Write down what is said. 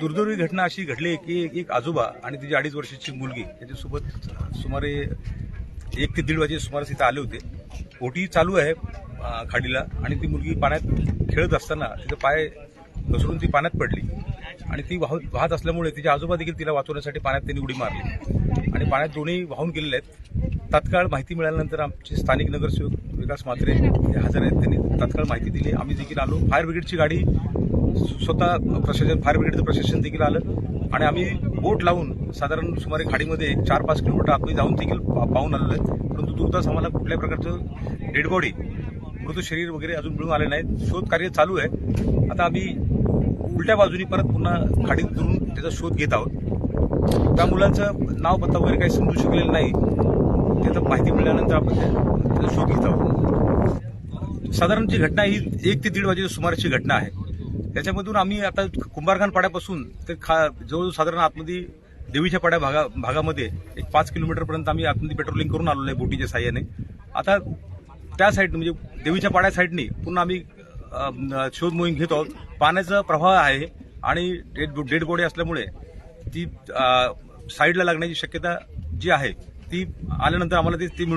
दुर्दैवी घटना अशी घडली की एक आजोबा आणि तिची अडीच वर्षाची मुलगी त्याच्यासोबत सुमारे एक ते दीड वाजे सुमारास इथं आले होते. ओटी चालू आहे खाडीला आणि ती मुलगी पाण्यात खेळत असताना तिचं पाय घसरून ती पाण्यात पडली आणि ती वाहत वाहत असल्यामुळे तिच्या आजोबा देखील तिला वाचवण्यासाठी पाण्यात त्यांनी उडी मारली. आणि पाण्यात दोन्ही वाहून गेलेले आहेत. तात्काळ माहिती मिळाल्यानंतर आमचे स्थानिक नगरसेवक विकास म्हात्रे हे हजर आहेत. त्यांनी तात्काळ माहिती दिली. आम्ही देखील आलो. फायर ब्रिगेडची गाडी स्वतः प्रशासन फायर ब्रिगेडचं प्रशासन देखील आलं. आणि आम्ही बोट लावून साधारण सुमारे खाडीमध्ये एक चार पाच किलोमीटर आतमध्ये जाऊन देखील पाहून आलेलो आहे. परंतु दुर्दैवास आम्हाला कुठल्याही प्रकारचं डेड बॉडी मृत शरीर वगैरे अजून मिळून आले नाहीत. शोध कार्य चालू आहे. आता आम्ही उलट्या बाजूनी परत पुन्हा खाडीत दुरून त्याचा शोध घेत आहोत. त्या मुलांचं नाव पत्ता वगैरे काही समजू शकलेलं नाही. त्याचं माहिती मिळाल्यानंतर आपण त्याचा शोध घेत आहोत. साधारण जी घटना ही एक ते दीड वाजेच्या सुमाराची घटना आहे. त्याच्यामधून आम्ही आता कुंभारखान पाड्यापासून ते खा जवळजवळ साधारण आतमध्ये देवीच्या पाड्या भागा भागामध्ये एक पाच किलोमीटरपर्यंत आम्ही आतमध्ये पेट्रोलिंग करून आलेलो आहे बोटीच्या साह्याने. आता त्या साईड म्हणजे देवीच्या पाड्या साईडने पुन्हा आम्ही शोध मोहीम घेत आहोत. पाण्याचा प्रवाह आहे आणि डेड डेड बॉडी असल्यामुळे ती साईडला लागण्याची शक्यता जी आहे ती आल्यानंतर आम्हाला ती मिळून